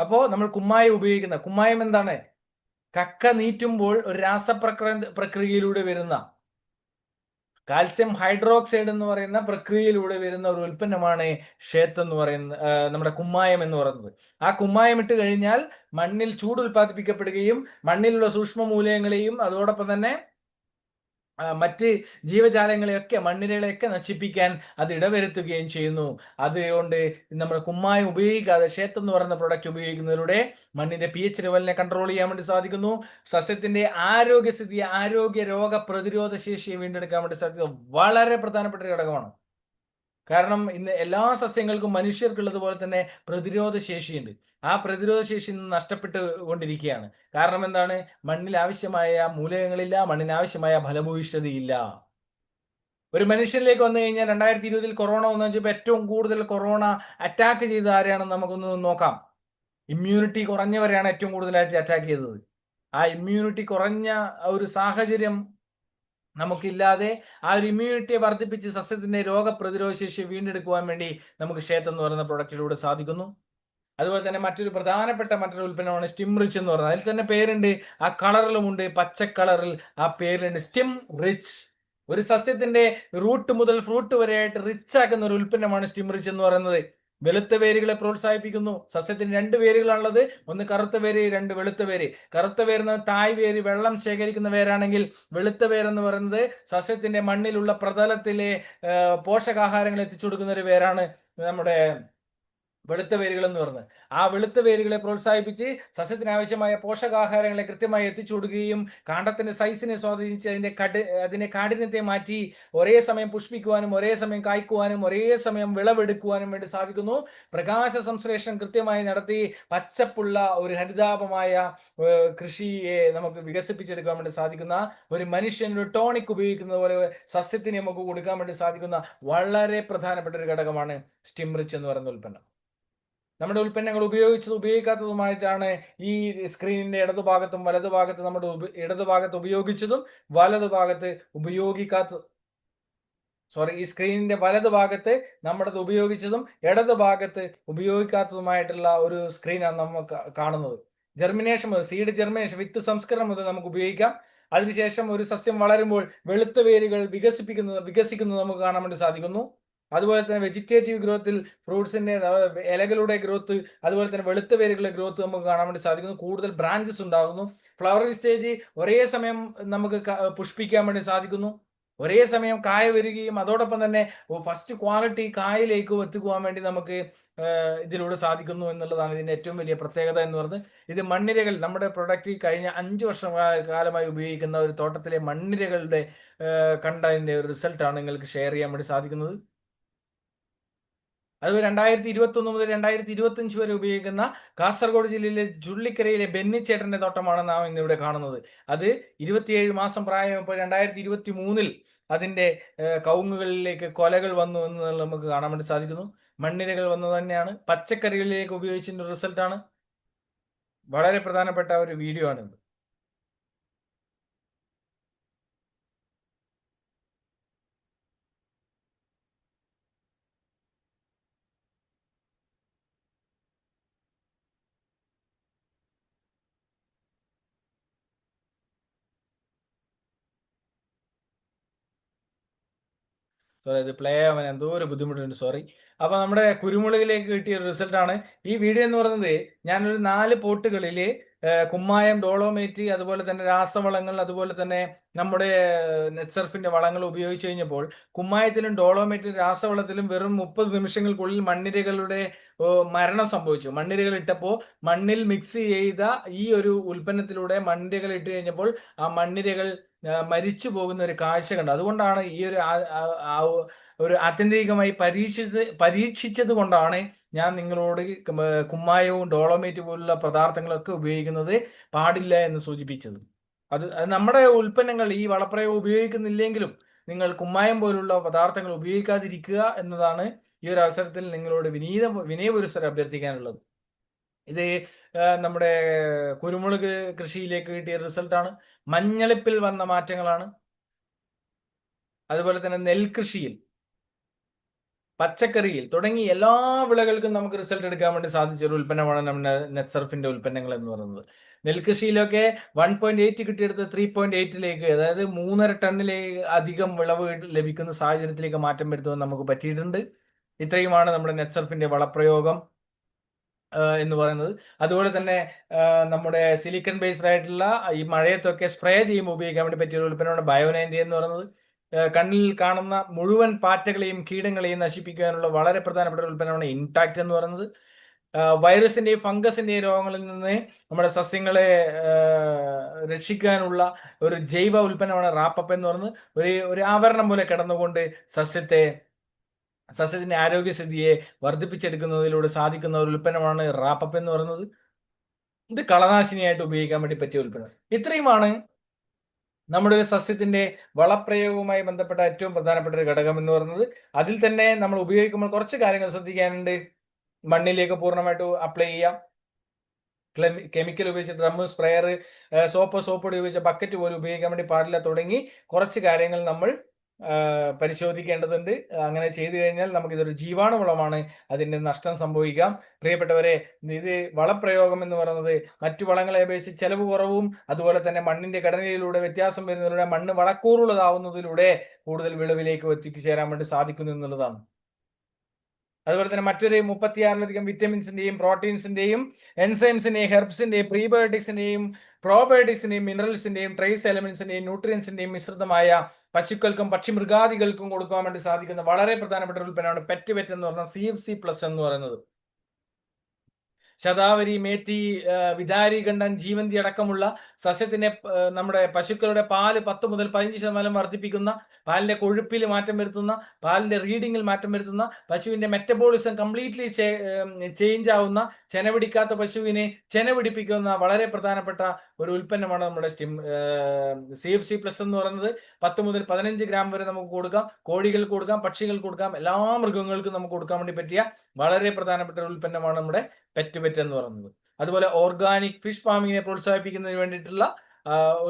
അപ്പോ നമ്മൾ കുമ്മായം ഉപയോഗിക്കുന്ന കുമ്മായം എന്താണ്? കക്ക നീറ്റുമ്പോൾ ഒരു രാസപ്രക്രിയ പ്രക്രിയയിലൂടെ വരുന്ന കാൽസ്യം ഹൈഡ്രോക്സൈഡ് എന്ന് പറയുന്ന പ്രക്രിയയിലൂടെ വരുന്ന ഒരു ഉൽപ്പന്നമാണ് ഷേത്ത് എന്ന് പറയുന്ന നമ്മുടെ കുമ്മായം എന്ന് പറയുന്നത്. ആ കുമ്മായം ഇട്ട് കഴിഞ്ഞാൽ മണ്ണിൽ ചൂട് ഉൽപ്പാദിപ്പിക്കപ്പെടുകയും മണ്ണിലുള്ള സൂക്ഷ്മ മൂലയങ്ങളെയും അതോടൊപ്പം തന്നെ മറ്റ് ജീവജാലങ്ങളെയൊക്കെ മണ്ണിരകളെയൊക്കെ നശിപ്പിക്കാൻ അത് ഇടവരുത്തുകയും ചെയ്യുന്നു. അതുകൊണ്ട് നമ്മൾ കുമ്മായം ഉപയോഗിക്കാതെ ക്ഷേത്രം എന്ന് പറയുന്ന പ്രൊഡക്റ്റ് ഉപയോഗിക്കുന്നതിലൂടെ മണ്ണിന്റെ പി എച്ച് ലെവലിനെ കൺട്രോൾ ചെയ്യാൻ വേണ്ടി സാധിക്കുന്നു. സസ്യത്തിന്റെ ആരോഗ്യസ്ഥിതി ആരോഗ്യ രോഗ പ്രതിരോധ ശേഷിയെ വീണ്ടെടുക്കാൻ വേണ്ടി സാധിക്കുന്നു. വളരെ പ്രധാനപ്പെട്ട ഒരു ഘടകമാണ്. കാരണം ഇന്ന് എല്ലാ സസ്യങ്ങൾക്കും മനുഷ്യർക്കുള്ളതുപോലെ തന്നെ പ്രതിരോധ ശേഷിയുണ്ട്. ആ പ്രതിരോധ ശേഷി നഷ്ടപ്പെട്ട് കൊണ്ടിരിക്കുകയാണ് കാരണം എന്താണ്? മണ്ണിൽ ആവശ്യമായ മൂലകങ്ങളില്ല മണ്ണിന് ആവശ്യമായ ഫലഭൂയിഷ്ഠതയില്ല. ഒരു മനുഷ്യനിലേക്ക് വന്നു കഴിഞ്ഞാൽ രണ്ടായിരത്തി ഇരുപതിൽ കൊറോണ വന്നു വെച്ചപ്പോൾ ഏറ്റവും കൂടുതൽ കൊറോണ അറ്റാക്ക് ചെയ്ത ആരെയാണെന്ന് നമുക്കൊന്ന് നോക്കാം. ഇമ്മ്യൂണിറ്റി കുറഞ്ഞവരെയാണ് ഏറ്റവും കൂടുതലായിട്ട് അറ്റാക്ക് ചെയ്തത്. ആ ഇമ്മ്യൂണിറ്റി കുറഞ്ഞ ഒരു സാഹചര്യം നമുക്കില്ലാതെ ആ ഒരു ഇമ്മ്യൂണിറ്റിയെ വർദ്ധിപ്പിച്ച് സസ്യത്തിന്റെ രോഗപ്രതിരോധ ശേഷി വീണ്ടെടുക്കുവാൻ വേണ്ടി നമുക്ക് ക്ഷേത്രം എന്ന് പറയുന്ന പ്രൊഡക്റ്റിലൂടെ സാധിക്കുന്നു. അതുപോലെ തന്നെ മറ്റൊരു പ്രധാനപ്പെട്ട മറ്റൊരു ഉൽപ്പന്നമാണ് സ്റ്റിം റിച്ച് എന്ന് പറയുന്നത്. അതിൽ തന്നെ പേരുണ്ട്. ആ കളറിലുമുണ്ട് പച്ച കളറിൽ ആ പേരുണ്ട് സ്റ്റിം റിച്ച് ഒരു സസ്യത്തിന്റെ റൂട്ട് മുതൽ ഫ്രൂട്ട് വരെയായിട്ട് റിച്ച് ആക്കുന്ന ഒരു ഉൽപ്പന്നമാണ് സ്റ്റിം റിച്ച് എന്ന് പറയുന്നത്. വെളുത്ത വേരുകളെ പ്രോത്സാഹിപ്പിക്കുന്നു. സസ്യത്തിന് രണ്ട് വേരുകളാണുള്ളത്. ഒന്ന് കറുത്ത വേര് രണ്ട് വെളുത്ത വേര്. കറുത്ത വേര് തായ് വേര് വെള്ളം ശേഖരിക്കുന്ന വേരാണെങ്കിൽ വെളുത്ത വേരെന്ന് പറയുന്നത് സസ്യത്തിന്റെ മണ്ണിലുള്ള പ്രതലത്തിലെ പോഷകാഹാരങ്ങൾ എത്തിച്ചു കൊടുക്കുന്ന ഒരു വേരാണ് നമ്മുടെ വെളുത്ത വേരുകൾ എന്ന് പറഞ്ഞ്. ആ വെളുത്ത വേരുകളെ പ്രോത്സാഹിപ്പിച്ച് സസ്യത്തിനാവശ്യമായ പോഷകാഹാരങ്ങളെ കൃത്യമായി എത്തിച്ചു കൊടുക്കുകയും കാണ്ടത്തിന്റെ സൈസിനെ സ്വാധീനിച്ച് അതിന്റെ കട് അതിന്റെ കാഠിന്യത്തെ മാറ്റി ഒരേ സമയം പുഷ്പിക്കുവാനും ഒരേ സമയം കായ്ക്കുവാനും ഒരേ സമയം വിളവെടുക്കുവാനും വേണ്ടി സാധിക്കുന്നു. പ്രകാശ സംശ്ലേഷണം കൃത്യമായി നടത്തി പച്ചപ്പുള്ള ഒരു ഹരിതാപമായ കൃഷിയെ നമുക്ക് വികസിപ്പിച്ചെടുക്കാൻ വേണ്ടി സാധിക്കുന്ന ഒരു മനുഷ്യൻ ഒരു ടോണിക് ഉപയോഗിക്കുന്നത് പോലെ സസ്യത്തിന് നമുക്ക് കൊടുക്കാൻ വേണ്ടി സാധിക്കുന്ന വളരെ പ്രധാനപ്പെട്ട ഒരു ഘടകമാണ് സ്റ്റിംറിച്ച് എന്ന് പറയുന്ന ഉൽപ്പന്നം. നമ്മുടെ ഉൽപ്പന്നങ്ങൾ ഉപയോഗിച്ചത് ഉപയോഗിക്കാത്തതുമായിട്ടാണ് ഈ സ്ക്രീനിന്റെ ഇടതുഭാഗത്തും വലതുഭാഗത്തും നമ്മുടെ ഇടതുഭാഗത്ത് ഉപയോഗിച്ചതും വലതുഭാഗത്ത് ഉപയോഗിക്കാത്ത സോറി ഈ സ്ക്രീനിന്റെ വലതുഭാഗത്ത് നമ്മുടേത് ഉപയോഗിച്ചതും ഇടതുഭാഗത്ത് ഉപയോഗിക്കാത്തതുമായിട്ടുള്ള ഒരു സ്ക്രീനാണ് നമ്മൾ കാണുന്നത്. ജെർമിനേഷൻ മുതൽ സീഡ് ജെർമിനേഷൻ വിത്ത് സംസ്കരണം മുതൽ നമുക്ക് ഉപയോഗിക്കാം. അതിനുശേഷം ഒരു സസ്യം വളരുമ്പോൾ വെളുത്ത വേരുകൾ വികസിപ്പിക്കുന്നത് വികസിക്കുന്നത് നമുക്ക് കാണാൻ വേണ്ടി സാധിക്കുന്നു. അതുപോലെ തന്നെ വെജിറ്റേറ്റീവ് ഗ്രോത്തിൽ ഫ്രൂട്ട്സിന്റെ ഇലകളുടെ ഗ്രോത്ത് അതുപോലെ തന്നെ വെളുത്ത വേരുകളുടെ ഗ്രോത്ത് നമുക്ക് കാണാൻ വേണ്ടി സാധിക്കുന്നു. കൂടുതൽ ബ്രാഞ്ചസ് ഉണ്ടാകുന്നു. ഫ്ലവറിംഗ് സ്റ്റേജ് ഒരേ സമയം നമുക്ക് പുഷ്പിക്കാൻ വേണ്ടി സാധിക്കുന്നു. ഒരേ സമയം കായ വരികയും അതോടൊപ്പം തന്നെ ഫസ്റ്റ് ക്വാളിറ്റി കായയിലേക്ക് എത്തിക്കുവാൻ വേണ്ടി നമുക്ക് ഇതിലൂടെ സാധിക്കുന്നു എന്നുള്ളതാണ് ഇതിന്റെ ഏറ്റവും വലിയ പ്രത്യേകത എന്ന് പറഞ്ഞത് ഇത് മണ്ണിരകൾ നമ്മുടെ പ്രൊഡക്റ്റ് കഴിഞ്ഞ അഞ്ച് വർഷം കാലമായി ഉപയോഗിക്കുന്ന ഒരു തോട്ടത്തിലെ മണ്ണിരകളുടെ കണ്ടതിന്റെ ഒരു റിസൾട്ടാണ് നിങ്ങൾക്ക് ഷെയർ ചെയ്യാൻ വേണ്ടി സാധിക്കുന്നത്. അത് രണ്ടായിരത്തി ഇരുപത്തി ഒന്ന് മുതൽ രണ്ടായിരത്തി ഇരുപത്തി അഞ്ച് വരെ ഉപയോഗിക്കുന്ന കാസർഗോഡ് ജില്ലയിലെ ചുള്ളിക്കരയിലെ ബെന്നിച്ചേട്ടന്റെ തോട്ടമാണ് നാം ഇന്നിവിടെ കാണുന്നത്. അത് ഇരുപത്തിയേഴ് മാസം പ്രായമായപ്പോൾ രണ്ടായിരത്തി ഇരുപത്തി മൂന്നിൽ അതിന്റെ കൗങ്ങുകളിലേക്ക് കൊലകൾ വന്നു എന്ന് നമുക്ക് കാണാൻ വേണ്ടി സാധിക്കുന്നു. മണ്ണിരകൾ വന്നു തന്നെയാണ്. പച്ചക്കറികളിലേക്ക് ഉപയോഗിച്ചതിന്റെ റിസൾട്ടാണ്. വളരെ പ്രധാനപ്പെട്ട ഒരു വീഡിയോ ആണിത്. ഇത് പ്ലേ ആവാൻ എന്തോ ഒരു ബുദ്ധിമുട്ടുണ്ട് സോറി അപ്പൊ നമ്മുടെ കുരുമുളകിലേക്ക് കിട്ടിയ റിസൾട്ട് ആണ്. ഈ വീഡിയോ എന്ന് പറയുന്നത് ഞാനൊരു നാല് പോട്ടുകളിൽ കുമ്മായം ഡോളോമേറ്റ് അതുപോലെ തന്നെ രാസവളങ്ങൾ അതുപോലെ തന്നെ നമ്മുടെ നെറ്റ്സർഫിന്റെ വളങ്ങൾ ഉപയോഗിച്ച് കഴിഞ്ഞപ്പോൾ കുമ്മായത്തിലും ഡോളോമേറ്റിലും രാസവളത്തിലും വെറും മുപ്പത് നിമിഷങ്ങൾക്കുള്ളിൽ മണ്ണിരകളുടെ മരണം സംഭവിച്ചു. മണ്ണിരകൾ ഇട്ടപ്പോൾ മണ്ണിൽ മിക്സ് ചെയ്ത ഈ ഒരു ഉൽപ്പന്നത്തിലൂടെ മണ്ണിരകൾ ഇട്ട് കഴിഞ്ഞപ്പോൾ ആ മണ്ണിരകൾ മരിച്ചു പോകുന്ന ഒരു കാഴ്ച കണ്ടു. അതുകൊണ്ടാണ് ഈ ഒരു ഒരു ആത്യന്തികമായി പരീക്ഷിച്ചത് പരീക്ഷിച്ചത് കൊണ്ടാണ് ഞാൻ നിങ്ങളോട് കുമ്മായവും ഡോളോമേറ്റ് പോലുള്ള പദാർത്ഥങ്ങളൊക്കെ ഉപയോഗിക്കുന്നത് പാടില്ല എന്ന് സൂചിപ്പിച്ചത്. അത് നമ്മുടെ ഉൽപ്പന്നങ്ങൾ ഈ വളപ്രയോഗം ഉപയോഗിക്കുന്നില്ലെങ്കിലും നിങ്ങൾ കുമ്മായം പോലുള്ള പദാർത്ഥങ്ങൾ ഉപയോഗിക്കാതിരിക്കുക എന്നതാണ് ഈ ഒരു അവസരത്തിൽ നിങ്ങളോട് വിനീത വിനയപുരസ്സരം അഭ്യർത്ഥിക്കാനുള്ളത്. ഇത് നമ്മുടെ കുരുമുളക് കൃഷിയിലേക്ക് കിട്ടിയ റിസൾട്ടാണ് മഞ്ഞളിപ്പിൽ വന്ന മാറ്റങ്ങളാണ്. അതുപോലെ തന്നെ നെൽകൃഷിയിൽ പച്ചക്കറിയിൽ തുടങ്ങി എല്ലാ വിളകൾക്കും നമുക്ക് റിസൾട്ട് എടുക്കാൻ വേണ്ടി സാധിച്ച ഒരു ഉൽപ്പന്നമാണ് നമ്മുടെ നെറ്റ്സർഫിന്റെ ഉൽപ്പന്നങ്ങൾ എന്ന് പറയുന്നത്. നെൽകൃഷിയിലൊക്കെ വൺ പോയിന്റ് എയ്റ്റ് കിട്ടിയെടുത്ത് ത്രീ പോയിന്റ് എയ്റ്റിലേക്ക് അതായത് മൂന്നര ടണ്ണിലേക്ക് അധികം വിളവ് ലഭിക്കുന്ന സാഹചര്യത്തിലേക്ക് മാറ്റം വരുത്തുവാൻ നമുക്ക് പറ്റിയിട്ടുണ്ട്. ഇത്രയുമാണ് നമ്മുടെ നെറ്റ്സർഫിന്റെ വളപ്രയോഗം. എന്ന് പറയുന്നത്. അതുപോലെ തന്നെ നമ്മുടെ സിലിക്കൺ ബേസ്ഡ് ആയിട്ടുള്ള ഈ മഴയത്തൊക്കെ സ്പ്രേ ചെയ്യുമ്പോൾ ഉപയോഗിക്കാൻ വേണ്ടി പറ്റിയ ഒരു ഉൽപ്പന്നമാണ് ബയോനൈന്റി എന്ന് പറയുന്നത്. കണ്ണിൽ കാണുന്ന മുഴുവൻ പാറ്റകളെയും കീടങ്ങളെയും നശിപ്പിക്കാനുള്ള വളരെ പ്രധാനപ്പെട്ട ഒരു ഉൽപ്പന്നമാണ് ഇൻടാക്ട് എന്ന് പറയുന്നത്. വൈറസിന്റെയും ഫംഗസിന്റെയും രോഗങ്ങളിൽ നിന്ന് നമ്മുടെ സസ്യങ്ങളെ രക്ഷിക്കാനുള്ള ഒരു ജൈവ ഉൽപ്പന്നമാണ് റാപ്പപ്പ് എന്ന് പറയുന്നത്. ഒരു ഒരു ആവരണം പോലെ കിടന്നുകൊണ്ട് സസ്യത്തെ സസ്യത്തിന്റെ ആരോഗ്യസ്ഥിതിയെ വർദ്ധിപ്പിച്ചെടുക്കുന്നതിലൂടെ സാധിക്കുന്ന ഒരു ഉൽപ്പന്നമാണ് റാപ്പപ്പ് എന്ന് പറയുന്നത്. ഇത് കളനാശിനിയായിട്ട് ഉപയോഗിക്കാൻ വേണ്ടി പറ്റിയ ഉൽപ്പന്നം. ഇത്രയുമാണ് നമ്മുടെ ഒരു സസ്യത്തിന്റെ വളപ്രയോഗവുമായി ബന്ധപ്പെട്ട ഏറ്റവും പ്രധാനപ്പെട്ട ഒരു ഘടകം എന്ന് പറയുന്നത്. അതിൽ തന്നെ നമ്മൾ ഉപയോഗിക്കുമ്പോൾ കുറച്ച് കാര്യങ്ങൾ ശ്രദ്ധിക്കാനുണ്ട്. മണ്ണിലേക്ക് പൂർണമായിട്ട് അപ്ലൈ ചെയ്യാം. കെമിക്കൽ ഉപയോഗിച്ച് ഡ്രമ്മ് സ്പ്രെയർ സോപ്പ് സോപ്പ് ഉപയോഗിച്ച ബക്കറ്റ് പോലും ഉപയോഗിക്കാൻ വേണ്ടി പാടില്ല. തുടങ്ങി കുറച്ച് കാര്യങ്ങൾ നമ്മൾ പരിശോധിക്കേണ്ടതുണ്ട്. അങ്ങനെ ചെയ്തു കഴിഞ്ഞാൽ നമുക്ക് ഇതൊരു ജീവാണുവളമാണ്. അതിന്റെ നഷ്ടം സംഭവിക്കാം. പ്രിയപ്പെട്ടവരെ ഇത് വളപ്രയോഗം എന്ന് പറയുന്നത് മറ്റു വളങ്ങളെ അപേക്ഷിച്ച് ചെലവ് കുറവും അതുപോലെ തന്നെ മണ്ണിന്റെ ഘടനയിലൂടെ വ്യത്യാസം വരുന്നതിലൂടെ മണ്ണ് വളക്കൂറുള്ളതാവുന്നതിലൂടെ കൂടുതൽ വിളവിലേക്ക് എത്തിച്ചേരാൻ വേണ്ടി സാധിക്കുന്നു എന്നുള്ളതാണ്. അതുപോലെ തന്നെ മറ്റൊരു മുപ്പത്തിയാറിലധികം വിറ്റമിൻസിന്റെയും പ്രോട്ടീൻസിന്റെയും എൻസൈംസിന്റെയും ഹെർബ്സിന്റെയും പ്രീബയോട്ടിക്സിന്റെയും പ്രോബയോട്ടിക്സിന്റെയും മിനറൽസിന്റെയും ട്രേസ് എലമെന്റ്സിന്റെയും ന്യൂട്രിയൻസിന്റെയും മിശ്രിതമായ പശുക്കൾക്കും പക്ഷിമൃഗാദികൾക്കും കൊടുക്കാൻ വേണ്ടി സാധിക്കുന്ന വളരെ പ്രധാനപ്പെട്ട ഒരു ഉൽപ്പന്നമാണ് പെറ്റ് വെറ്റ് എന്ന് പറഞ്ഞാൽ സി എഫ് സി പ്ലസ് എന്ന് പറയുന്നത്. ശതാവരി മേത്തി വിദാരി ഗണ്ഡൻ ജീവന്തി അടക്കമുള്ള സസ്യത്തിന്റെ നമ്മുടെ പശുക്കളുടെ പാൽ പത്ത് മുതൽ പതിനഞ്ച് ശതമാനം വർദ്ധിപ്പിക്കുന്ന പാലിന്റെ കൊഴുപ്പിൽ മാറ്റം വരുത്തുന്ന പാലിന്റെ റീഡിങ്ങിൽ മാറ്റം വരുത്തുന്ന പശുവിന്റെ മെറ്റബോളിസം കംപ്ലീറ്റ്ലി ചേഞ്ച് ആവുന്ന ചെനവിടിക്കാത്ത പശുവിനെ ചെനവിടിപ്പിക്കുന്ന വളരെ പ്രധാനപ്പെട്ട ഒരു ഉൽപ്പന്നമാണ് നമ്മുടെ stim C F C plus എന്ന് പറയുന്നത്. പത്ത് മുതൽ പതിനഞ്ച് ഗ്രാം വരെ നമുക്ക് കൊടുക്കാം. കോഴികൾക്ക് കൊടുക്കാം പക്ഷികൾക്ക് കൊടുക്കാം എല്ലാ മൃഗങ്ങൾക്കും നമുക്ക് കൊടുക്കാൻ വേണ്ടി പറ്റിയ വളരെ പ്രധാനപ്പെട്ട ഒരു ഉൽപ്പന്നമാണ് നമ്മുടെ പെറ്റ് പെറ്റ് എന്ന് പറയുന്നത് അതുപോലെ ഓർഗാനിക് ഫിഷ് ഫാമിങ്ങിനെ പ്രോത്സാഹിപ്പിക്കുന്നതിന് വേണ്ടിയിട്ടുള്ള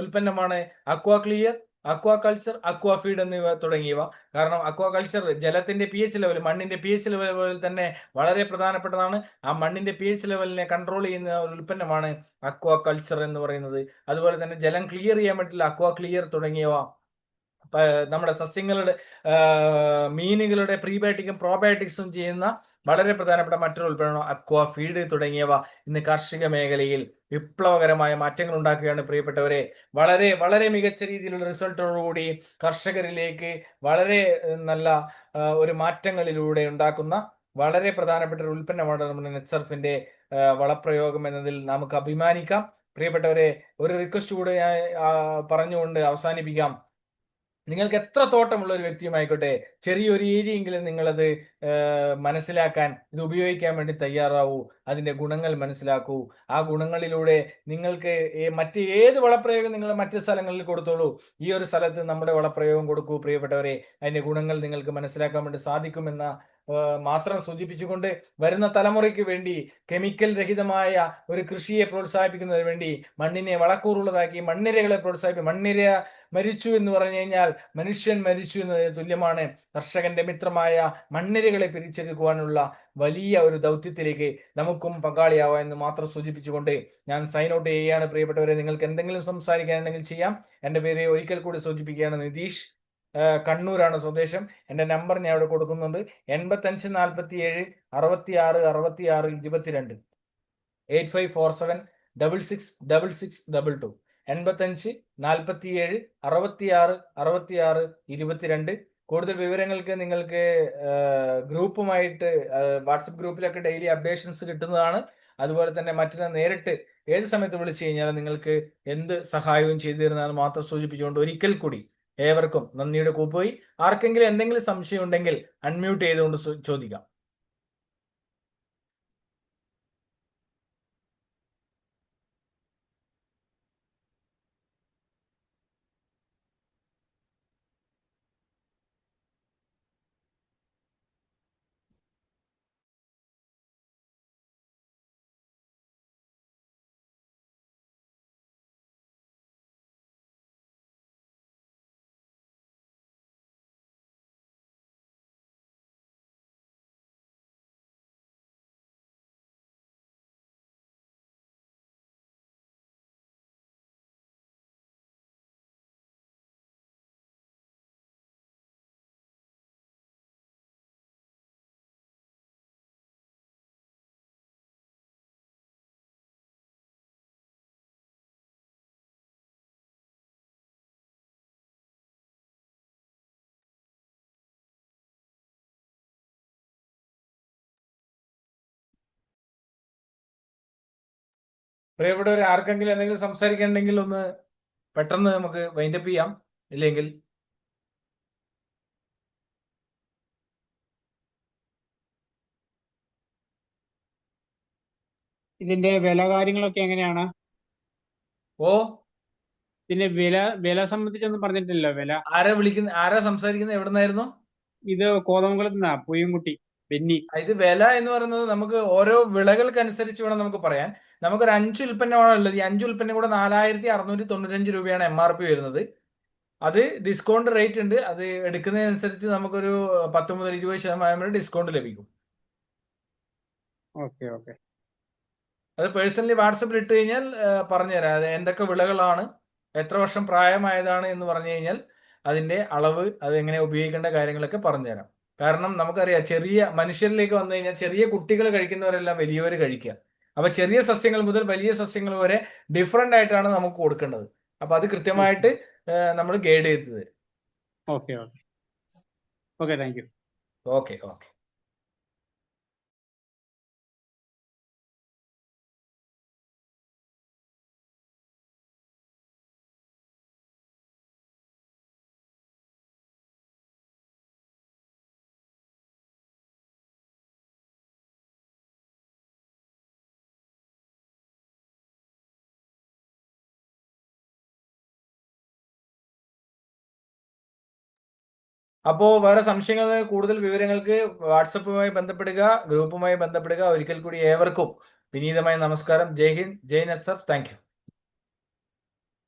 ഉൽപ്പന്നമാണ് aqua clear aquaculture aqua feed എന്നിവ തുടങ്ങിയവ. കാരണം അക്വാ കൾച്ചർ ജലത്തിന്റെ പി എച്ച് ലെവൽ മണ്ണിന്റെ പി എച്ച് ലെവൽ തന്നെ വളരെ പ്രധാനപ്പെട്ടതാണ്. ആ മണ്ണിന്റെ പി എച്ച് ലെവലിനെ കൺട്രോൾ ചെയ്യുന്ന ഒരു ഉൽപ്പന്നമാണ് അക്വാ കൾച്ചർ എന്ന് പറയുന്നത്. അതുപോലെ തന്നെ ജലം ക്ലിയർ ചെയ്യാൻ പറ്റില്ല അക്വാ ക്ലിയർ തുടങ്ങിയവ. നമ്മുടെ സസ്യങ്ങളുടെ മീനുകളുടെ പ്രീബയോട്ടിക്കും പ്രോബയോട്ടിക്സും ചെയ്യുന്ന വളരെ പ്രധാനപ്പെട്ട മറ്റൊരു ഉൽപ്പന്നമാണ് അക്വ ഫീഡ് തുടങ്ങിയവ. ഇന്ന് കാർഷിക മേഖലയിൽ വിപ്ലവകരമായ മാറ്റങ്ങൾ ഉണ്ടാക്കുകയാണ് പ്രിയപ്പെട്ടവരെ. വളരെ വളരെ മികച്ച രീതിയിലുള്ള റിസൾട്ടോടുകൂടി കർഷകരിലേക്ക് വളരെ നല്ല ഒരു മാറ്റങ്ങളിലൂടെ ഉണ്ടാക്കുന്ന വളരെ പ്രധാനപ്പെട്ട ഒരു ഉൽപ്പന്നമാണ് നമ്മുടെ നെറ്റ്സർഫിന്റെ വളപ്രയോഗം എന്നതിൽ നമുക്ക് അഭിമാനിക്കാം. പ്രിയപ്പെട്ടവരെ ഒരു റിക്വസ്റ്റ് കൂടെ ഞാൻ പറഞ്ഞുകൊണ്ട് അവസാനിപ്പിക്കാം. നിങ്ങൾക്ക് എത്ര തോട്ടമുള്ള ഒരു വ്യക്തിയുമായിക്കോട്ടെ ചെറിയൊരു ഏരിയെങ്കിലും നിങ്ങളത് മനസ്സിലാക്കാൻ ഇത് ഉപയോഗിക്കാൻ വേണ്ടി തയ്യാറാവൂ അതിന്റെ ഗുണങ്ങൾ മനസ്സിലാക്കൂ. ആ ഗുണങ്ങളിലൂടെ നിങ്ങൾക്ക് മറ്റ് ഏത് വളപ്രയോഗം നിങ്ങൾ മറ്റ് സ്ഥലങ്ങളിൽ കൊടുത്തോളൂ ഈ ഒരു സ്ഥലത്ത് നമ്മുടെ വളപ്രയോഗം കൊടുക്കൂ പ്രിയപ്പെട്ടവരെ. അതിന്റെ ഗുണങ്ങൾ നിങ്ങൾക്ക് മനസ്സിലാക്കാൻ വേണ്ടി സാധിക്കുമെന്ന മാത്രം സൂചിപ്പിച്ചുകൊണ്ട് വരുന്ന തലമുറയ്ക്ക് വേണ്ടി കെമിക്കൽ രഹിതമായ ഒരു കൃഷിയെ പ്രോത്സാഹിപ്പിക്കുന്നതിന് വേണ്ടി മണ്ണിനെ വളക്കൂറുള്ളതാക്കി മണ്ണിരകളെ പ്രോത്സാഹിപ്പിക്കും മണ്ണിര മരിച്ചു എന്ന് പറഞ്ഞു കഴിഞ്ഞാൽ മനുഷ്യൻ മരിച്ചു എന്നതിന് തുല്യമാണ്. കർഷകന്റെ മിത്രമായ മണ്ണിരകളെ പിരിച്ചെടുക്കുവാനുള്ള വലിയ ഒരു ദൗത്യത്തിലേക്ക് നമുക്കും പങ്കാളിയാവാം എന്ന് മാത്രം സൂചിപ്പിച്ചുകൊണ്ട് ഞാൻ സൈൻ ഔട്ട് ചെയ്യുകയാണ്. പ്രിയപ്പെട്ടവരെ നിങ്ങൾക്ക് എന്തെങ്കിലും സംസാരിക്കാനുണ്ടെങ്കിൽ ചെയ്യാം. എന്റെ പേര് ഒരിക്കൽ കൂടി സൂചിപ്പിക്കുകയാണ് നിതീഷ്. കണ്ണൂരാണ് സ്വദേശം. എന്റെ നമ്പർ ഞാൻ അവിടെ കൊടുക്കുന്നുണ്ട്. എൺപത്തഞ്ച് നാൽപ്പത്തി ഏഴ് അറുപത്തി ആറ് അറുപത്തി ആറ് ഇരുപത്തിരണ്ട്. Eight five four seven double six double six double two. എൺപത്തഞ്ച് നാൽപ്പത്തിയേഴ് അറുപത്തിയാറ് അറുപത്തി ആറ് അറുപത്തി ആറ് ഇരുപത്തിരണ്ട്. കൂടുതൽ വിവരങ്ങൾക്ക് നിങ്ങൾക്ക് ഗ്രൂപ്പുമായിട്ട് വാട്സപ്പ് ഗ്രൂപ്പിലൊക്കെ ഡെയിലി അപ്ഡേഷൻസ് കിട്ടുന്നതാണ്. അതുപോലെ തന്നെ മറ്റൊന്ന് നേരിട്ട് ഏത് സമയത്ത് വിളിച്ചു കഴിഞ്ഞാലും നിങ്ങൾക്ക് എന്ത് സഹായവും ചെയ്തു തരുന്നതെന്ന് മാത്രം സൂചിപ്പിച്ചുകൊണ്ട് ഒരിക്കൽ കൂടി ഏവർക്കും നന്ദിയുടെ കൂപ്പോയി ആർക്കെങ്കിലും എന്തെങ്കിലും സംശയം ഉണ്ടെങ്കിൽ അൺമ്യൂട്ട് ചെയ്തുകൊണ്ട് ചോദിക്കാം. പ്രിയപ്പെട്ടവർ ആർക്കെങ്കിലും എന്തെങ്കിലും സംസാരിക്കണമെങ്കിൽ ഒന്ന് പെട്ടെന്ന് നമുക്ക് വൈൻഡപ്പ് ചെയ്യാം. ഇല്ലെങ്കിൽ ഇതിന്റെ വില കാര്യങ്ങളൊക്കെ എങ്ങനെയാണ്? ഓ? ഇതിന്റെ വില വില സംബന്ധിച്ചൊന്നും പറഞ്ഞിട്ടില്ല വില. ആരാ വിളിക്കുന്ന ആരാ സംസാരിക്കുന്നത്? എവിടുന്നായിരുന്നു? ഇത് കോതമംഗലത്ത് നിന്നാ പൂയംകുട്ടി ബെന്നി. ഇത് വില എന്ന് പറയുന്നത് നമുക്ക് ഓരോ വിളകൾക്കനുസരിച്ച് വേണം നമുക്ക് പറയാൻ. നമുക്കൊരു അഞ്ച് ഉൽപ്പന്നമാണ് ഉള്ളത്. ഈ അഞ്ച് ഉൽപ്പന്നം കൂടെ നാലായിരത്തി അറുന്നൂറ്റി തൊണ്ണൂറ്റഞ്ച് രൂപയാണ് എം ആർ പി വരുന്നത്. അത് ഡിസ്കൗണ്ട് റേറ്റ് ഉണ്ട്. അത് എടുക്കുന്നതിനനുസരിച്ച് നമുക്കൊരു പത്ത് മുതൽ ഇരുപത് ശതമാനം വരെ ഡിസ്കൗണ്ട് ലഭിക്കും. Okay okay. അത് പേഴ്സണലി വാട്സപ്പിൽ ഇട്ട് കഴിഞ്ഞാൽ പറഞ്ഞു പറഞ്ഞുതരാം. അത് എന്തൊക്കെ വിളകളാണ് എത്ര വർഷം പ്രായമായതാണ് എന്ന് പറഞ്ഞു കഴിഞ്ഞാൽ അതിന്റെ അളവ് അത് എങ്ങനെ ഉപയോഗിക്കേണ്ട കാര്യങ്ങളൊക്കെ പറഞ്ഞുതരാം. കാരണം നമുക്കറിയാം ചെറിയ മനുഷ്യരിലേക്ക് വന്നു കഴിഞ്ഞാൽ ചെറിയ കുട്ടികൾ കഴിക്കുന്നവരെല്ലാം വലിയവർ കഴിക്കുക. അപ്പൊ ചെറിയ സസ്യങ്ങൾ മുതൽ വലിയ സസ്യങ്ങൾ വരെ ഡിഫറെന്റ് ആയിട്ടാണ് നമുക്ക് കൊടുക്കേണ്ടത്. അപ്പൊ അത് കൃത്യമായിട്ട് നമ്മൾ ഗൈഡ് ചെയ്ത് തരും okay okay. Okay thank you. Okay okay. അപ്പോ വേറെ സംശയങ്ങൾ കൂടുതൽ വിവരങ്ങൾക്ക് വാട്സപ്പുമായി ബന്ധപ്പെടുക ഗ്രൂപ്പുമായി ബന്ധപ്പെടുക. ഒരിക്കൽ കൂടി ഏവർക്കും വിനീതമായ നമസ്കാരം. ജയ് ഹിന്ദ് ജയ് നത്സർ താങ്ക് യു.